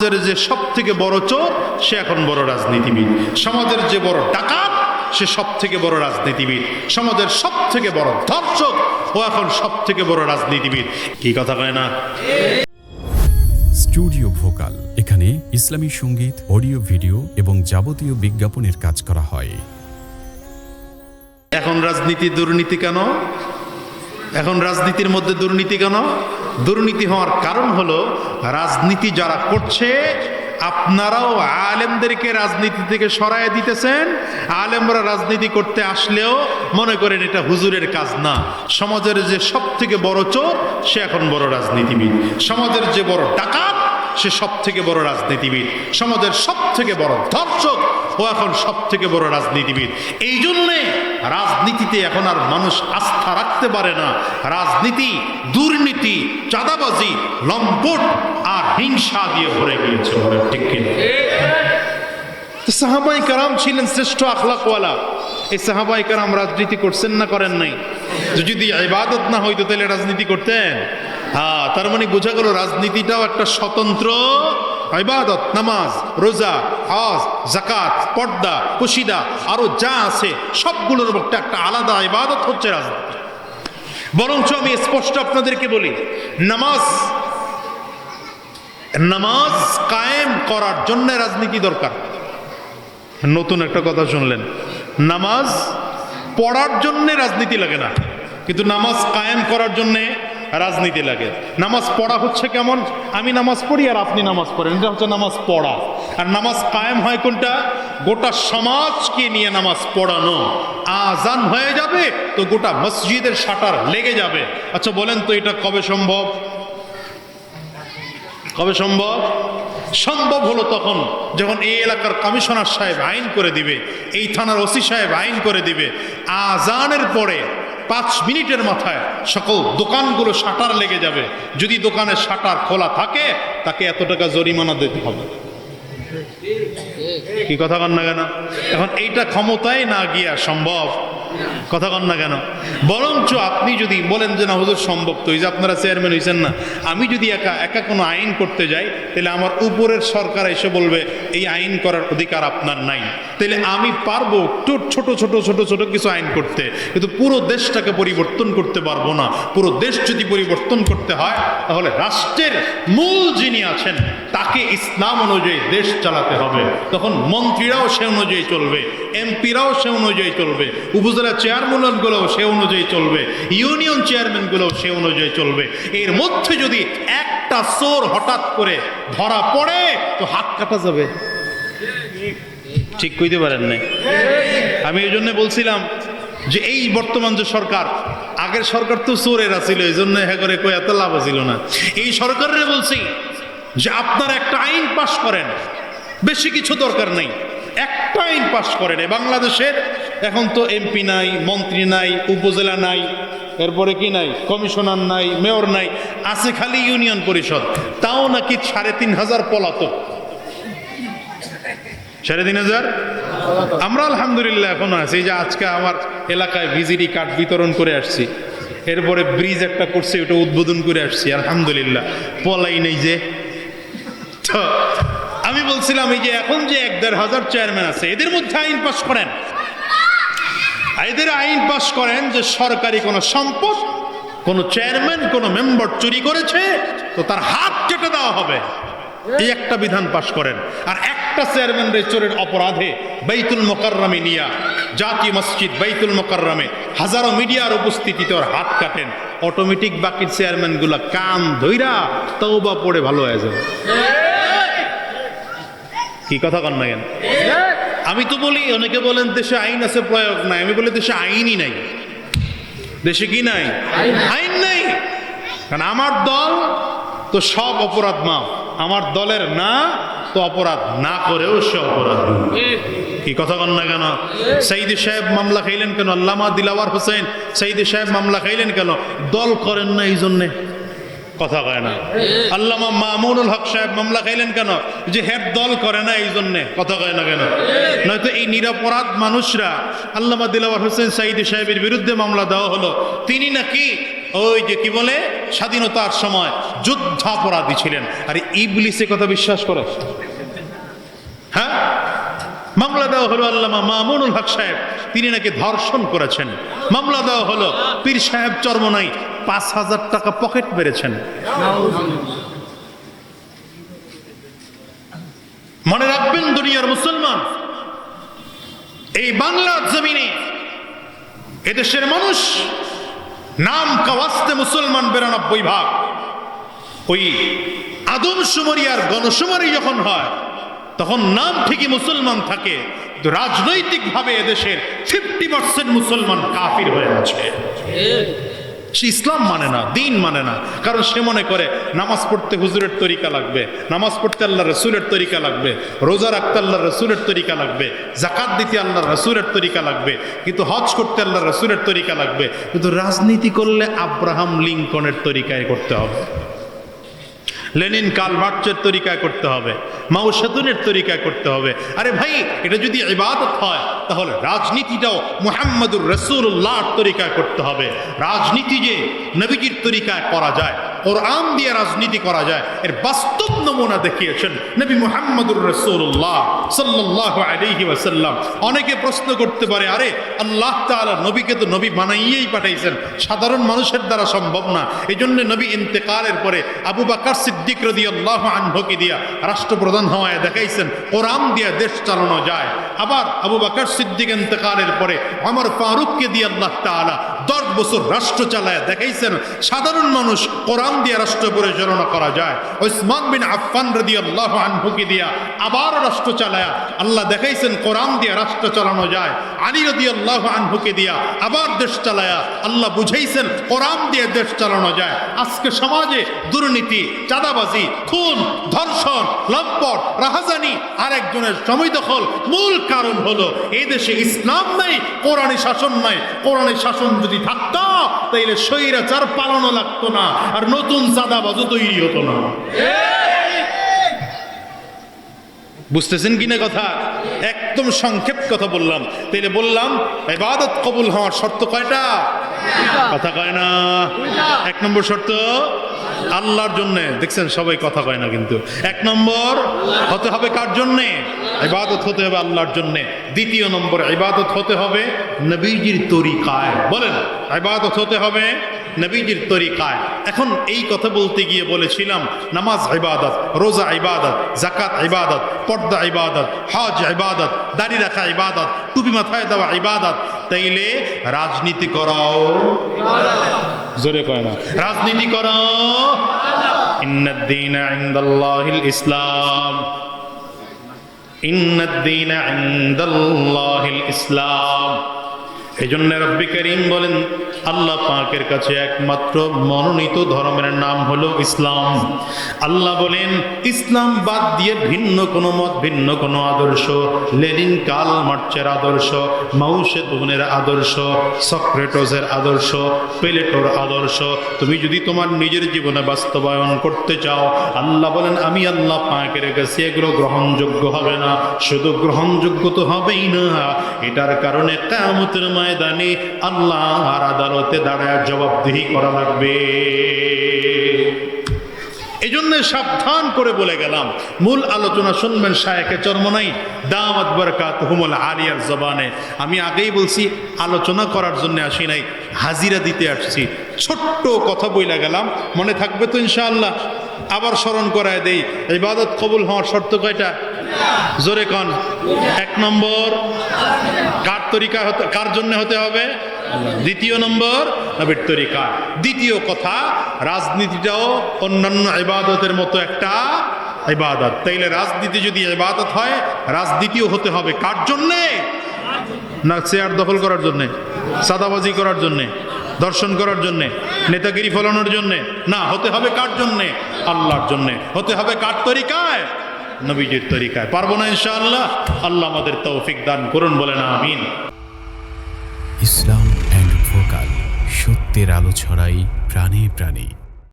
সমাজের যে সব থেকে বড় চোর সে এখন বড় রাজনীতিবিদ। সমাজের যে বড় ডাকাত সে সব থেকে বড় রাজনীতিবিদ। সমাজের সব থেকে বড় ধর্ষক ও এখন সব থেকে বড় রাজনীতিবিদ। কি কথা কয় না? স্টুডিও ভোকাল এখানে ইসলামী সংগীত অডিও ভিডিও এবং যাবতীয় বিজ্ঞাপনের কাজ করা হয়। এখন রাজনীতি দুর্নীতি কেন? এখন রাজনীতির মধ্যে দুর্নীতি কেন? দুর্নীতি হওয়ার কারণ হলো, রাজনীতি যারা করছে, আপনারাও আলেমদেরকে রাজনীতি থেকে সরায় দিতেছেন। আলেমরা রাজনীতি করতে আসলেও মনে করেন এটা হুজুরের কাজ না। সমাজের যে সব থেকে বড় চোর, সে এখন বড় রাজনীতিবিদ। সমাজের যে বড় ডাকাত সে সব থেকে বড় রাজনীতিবিদ। সমাজের সব থেকে বড় ধর্ষক ও এখন সব থেকে বড় রাজনীতিবিদ। এই জন্যে রাজনীতিতে এখন আর মানুষ আস্থা রাখতে পারে না। রাজনীতি, দুর্নীতি, চাঁদাবাজি, লম্পট আর হিংসা দিয়ে ভরে গিয়েছে ঠিক কিনা সাহাবাই কারাম ছিলেন শ্রেষ্ঠ আখলাকওয়ালা। এই সাহাবাই কারাম রাজনীতি করছেন না, করেন নাই। যদি ইবাদত না হইতো, তাহলে রাজনীতি করতেন। হ্যাঁ তার মানে বোঝা গেল রাজনীতিটাও একটা স্বতন্ত্র ইবাদত, নামাজ, রোজা, হজ জাকাত পর্দা, কুশিদা, আরও যা আছে, সবগুলোর একটা একটা আলাদা ইবাদত হচ্ছে রাজনীতি। বরঞ্চ আমি স্পষ্ট আপনাদেরকে বলি, নামাজ নামাজ কায়েম করার জন্য রাজনীতি দরকার। নতুন একটা কথা শুনলেন, নামাজ পড়ার জন্যে রাজনীতি লাগে না, কিন্তু নামাজ কায়েম করার জন্যে রাজনীতি লাগে। নামাজ পড়া হচ্ছে কেমন? আমি নামাজ পড়ি আর আপনি নামাজ পড়েন। এটা হচ্ছে নামাজ পড়া। আর নামাজ কায়েম হয় কোনটা? গোটা সমাজকে নিয়ে নামাজ পড়ানো। আজান হয়ে যাবে তো গোটা মসজিদের শাটার লেগে যাবে। আচ্ছা বলেন তো এটা কবে সম্ভব? কবে সম্ভব? সম্ভব হলো তখন যখন এই এলাকার কমিশনার সাহেব আইন করে দিবে, এই থানার ওসি সাহেব আইন করে দিবে। আজানের পরে পাঁচ মিনিটের মাথায় সকল দোকানগুলো শাটার লেগে যাবে। যদি দোকানে শাটার খোলা থাকে, তাকে এত টাকা জরিমানা দিতে হবে। কি কথা কন না কেন? এখন এইটা ক্ষমতায় না গিয়া সম্ভব। কথা কন না কেন? বরঞ্চ আপনি যদি বলেন যে, না, হুজুর, সম্ভব তো, এই যে আপনারা চেয়ারম্যান হয়েছেন না, আমি যদি একা একা কোনো আইন করতে যাই, তাহলে আমার উপরের সরকার এসে বলবে, এই আইন করার অধিকার আপনার নাই। তাহলে আমি পারব ছোট ছোট ছোট ছোট কিছু আইন করতে, কিন্তু পুরো দেশটাকে পরিবর্তন করতে পারব না। পুরো দেশ যদি পরিবর্তন করতে হয়, তাহলে রাষ্ট্রের মূল যিনি আছেন তাকে ইসলাম অনুযায়ী দেশ চালাতে হবে। তখন মন্ত্রীরাও সে অনুযায়ী চলবে, এমপিরাও সে অনুযায়ী চলবে, উপজেলা চেয়ারম্যানগুলোও সে অনুযায়ী চলবে ইউনিয়ন চেয়ারম্যানগুলোও সে অনুযায়ী চলবে। এর মধ্যে যদি একটা চোর হঠাৎ করে ধরা পড়ে, তো হাত কাটা যাবে। ঠিক কইতে পারেন না আমি এই জন্য বলছিলাম যে এই বর্তমান যে সরকার, আগের সরকার তো চোরেরা ছিল, এই জন্য হ্যাঁ করে কই এত লাভ ছিল না। এই সরকারের বলছি যে আপনারা একটা আইন পাশ করেন, বেশি কিছু দরকার নেই। একটা আইন পাশ করেন বাংলাদেশের, এখন তো এমপি নাই, মন্ত্রী নাই, উপজেলা নাই, এরপরে কি নাই? কমিশনার নাই, মেয়র নাই, আছে খালি ইউনিয়ন পরিষদ। তাও নাকি সাড়ে তিন হাজার পলাতক। সাড়ে তিন হাজার? আমরা আলহামদুলিল্লাহ এখনও আছি যে আজকে আমার এলাকায় ভিজিডি কার্ড বিতরণ করে আসছি। এরপরে ব্রিজ একটা করছে, ওটা উদ্বোধন করে আসছি, আলহামদুলিল্লাহ। পলাই নেই যে তো আমি বলছিলাম, এই যে এখন যে এক দেড় হাজার চেয়ারম্যান আছে, এদের মধ্যে আইন পাশ করেন। এদের আইন পাশ করেন যে সরকারি কোনো সম্পদ, কোনো চেয়ারম্যান কোনো মেম্বার চুরি করেছে, তো তার হাত কেটে দেওয়া হবে। এই একটা বিধান পাশ করেন। আর একটা চেয়ারম্যান রে চোরের অপরাধে বাইতুল মোকাররামে নিয়া জাতি মসজিদ বাইতুল মোকাররামে হাজারো মিডিয়ার উপস্থিতিতে ওর হাত কাটেন। অটোমেটিক বাকি চেয়ারম্যানগুলা কান ধইরা তওবা পড়ে ভালো হয়ে যাবে। কি কথা কন না কেন? আমি তো বলি, অনেকে বলেন দেশে আইন আছে, প্রয়োগ নাই। আমি বলি দেশে আইনই নাই। দেশে কি নাই? আইন নাই। কারণ আমার দল তো সব অপরাধ মাফ। আমার দলের না, তো অপরাধ না করেও সে অপরাধ। কি কথা কন না কেন? সাইদি সাহেব মামলা খাইলেন কেন? আল্লামা দিলাওয়ার হোসেন সাইদি সাহেব মামলা খাইলেন কেন? দল করেন না এই জন্যে। কথা কয় না। আল্লামা মামুনুল হক সাহেব মামলা খাইলেন কেন? যে হেড দল করে না এই জন্যে, কথা কয় না কেন? নয়তো এই নিরাপরাধ মানুষরা আল্লামা দিলাওয়ার হোসেন সাইদি সাহেবের বিরুদ্ধে মামলা দেওয়া হলো। তিনি নাকি ওই যে কি বলে, স্বাধীনতার সময় যুদ্ধাপরাধী ছিলেন। আরে ইবলিসে কথা বিশ্বাস করে। হ্যাঁ? মামলা দেওয়া হলো আল্লামা মামুনুল হক সাহেব। তিনি নাকি ধর্ষণ করেছেন। মামলা দেওয়া হলো পীর সাহেব চর্মনাই। পাঁচ হাজার টাকা পকেট মেরেছেন। মনে রাখবেন, দুনিয়ার মুসলমান, এই বাংলার জমিনে এদেশের মানুষ নাম কাওয়াস্তে মুসলমান বিরানব্বই ভাগ। ওই আদম সুমারি আর গণসুমারি যখন হয়, তখন নাম ঠিকই মুসলমান থাকে রাজনৈতিকভাবে এদেশের ফিফটি পার্সেন্ট মুসলমান কাফির হয়ে আছে। সে ইসলাম মানে না, দিন মানে না। কারণ সে মনে করে, নামাজ পড়তে হুজুরের তরিকা লাগবে, নামাজ পড়তে আল্লাহ রসুলের তরিকা লাগবে, রোজা রাখতে আল্লাহ রসুলের তরিকা লাগবে জাকাত দিতে আল্লাহ রসুলের তরিকা লাগবে, কিন্তু হজ করতে আল্লাহ রসুলের তরিকা লাগবে, কিন্তু রাজনীতি করলে আব্রাহাম লিঙ্কনের তরিকায় করতে হবে। লেনিন কালভার্চের তরিকায় করতে হবে, মাও সেতুনের তরিকায় করতে হবে। আরে ভাই, এটা যদি ইবাদত হয়, তাহলে রাজনীতিটাও মোহাম্মদুর রসুল্লাহর তরিকায় করতে হবে। রাজনীতি যে নবীজির তরিকায় করা যায় কোরআন দিয়ে রাজনীতি করা যায়, এর বাস্তব নমুনা দেখিয়েছেন নবী মুহাম্মদুর সাল্লাহ ওয়াসাল্লাম। অনেকে প্রশ্ন করতে পারে, আরে আল্লাহ তাআলা নবীকে তো নবী বানাইয়েই পাঠাইছেন, সাধারণ মানুষের দ্বারা সম্ভব না। এই জন্য নবী ইন্তেকালের পরে আবু বাকার সিদ্দিক রদি আল্লাহ আনহকে দিয়া রাষ্ট্রপ্রধান হওয়ায় দেখাইছেন, কোরআন দিয়ে দেশ চালানো যায়। আবার আবু বাকার সিদ্দিক ইন্তেকালের পরে আমার ফারুককে দিয়ে আল্লাহ তাআলা দশ বছর রাষ্ট্র চালায়। দেখাইছেন, সাধারণ মানুষ কোরআন দিয়ে রাষ্ট্র পরিচালনা করা যায়। ওসমান বিন আফফান রদি আল্লাহ আনহুকে দিয়া আবার রাষ্ট্র চালায় আল্লাহ দেখাইছেন, কোরআন দিয়ে রাষ্ট্র চালানো যায়। আলী রদি আল্লাহ আনহুকে দিয়া আবার দেশ চালায়া আল্লাহ বুঝাইছেন, কোরআন দিয়ে দেশ চালানো যায়। আজকে সমাজে দুর্নীতি, চাঁদাবাজি, খুন, ধর্ষণ, লম্পট, রাহাজানি আরেকজনের সময় দখল মূল কারণ হলো এই দেশে ইসলাম নাই, কোরআনী শাসন নাই। কোরআনী শাসন যদি থাকতো তাইলে পালানো লাগতো না, আর নতুন তৈরি হতো না। বুঝতেছেন কিনা কথা? একদম সংক্ষেপ কথা বললাম। তাইলে বললাম, ইবাদত কবুল হওয়ার শর্ত কয়টা? কথা কয় না। এক নম্বর শর্ত, আল্লাহর জন্যে। দেখছেন, সবাই কথা কয় না কিন্তু। এক নম্বর, হতে হবে কার জন্যে? ইবাদত হতে হবে আল্লাহর জন্যে। দ্বিতীয় নম্বর ইবাদত হতে হবে নবীজির তরিকায়। বলেন, ইবাদত হতে হবে নবীজির তরিকায়। এখন এই কথা বলতে গিয়ে বলেছিলাম, নামাজ ইবাদত, রোজা ইবাদত জাকাত ইবাদত, পর্দা ইবাদত, হজ ইবাদত, দাড়ি রাখা ইবাদত, টুপি মাথায় দেওয়া ইবাদত, তাইলে রাজনীতি করাও জোরে কয় না। রাজনীতি করাও। ইসলাম। ইন্নাদ্দিন ইনদাল্লাহিল ইসলাম এই জন্য রব্বি করিম বলেন, আল্লাহ পাকের কাছে একমাত্র মনোনীত ধর্মের নাম হলো ইসলাম। আল্লাহ বলেন, ইসলাম বাদ দিয়ে ভিন্ন কোনো মত, ভিন্ন কোনো আদর্শ, লেনিন কাল মার্চের আদর্শ, মাউসে তুনের আদর্শ, সক্রেটসের আদর্শ, পেলেটোর আদর্শ। তুমি যদি তোমার নিজের জীবনে বাস্তবায়ন করতে চাও, আল্লাহ বলেন, আমি আল্লাহ পাকের কাছে এগুলো গ্রহণযোগ্য হবে না। শুধু গ্রহণযোগ্য তো হবেই না, এটার কারণে কামতের ময়দানে আল্লাহ আর আদালতে দাঁড়ায় জবাবদিহি করা লাগবে। এই জন্য সাবধান করে বলে গেলাম, মূল আলোচনা শুনবেন শায়েকে চর্মনাই দামাত বরকাত হুমুল আলিয়ার জবানে। আমি আগেই বলছি, আলোচনা করার জন্য আসি নাই, হাজিরা দিতে আসছি। ছোট্ট কথা বইলা গেলাম, মনে থাকবে তো ইনশাআল্লাহ। আবার স্মরণ করায় দেই, ইবাদত কবুল হওয়ার শর্ত কয়টা? জোরে কন। এক নম্বর, কার তরিকা কার জন্য হতে হবে? দ্বিতীয় নম্বর, নবীর তরিকা। দ্বিতীয় কথা, রাজনীতিটাও অন্যান্য ইবাদতের মতো একটা ইবাদত। তাইলে রাজনীতি যদি ইবাদত হয়, রাজনীতিও হতে হবে। কার জন্যে? না, চেয়ার দখল করার জন্যে, সাদাবাজি করার জন্যে, দর্শন করার জন্যে, নেতাগিরি ফলানোর জন্যে। না, হতে হবে কার জন্যে? আল্লাহর জন্যে। হতে হবে কার তরিকায়? নবীজির তরিকায়। পারব না ইনশাআল্লাহ? আল্লাহ আমাদের তৌফিক দান করুন, বলেন আমিন। ইসলাম সত্যের আলো ছড়াই প্রাণে প্রাণে।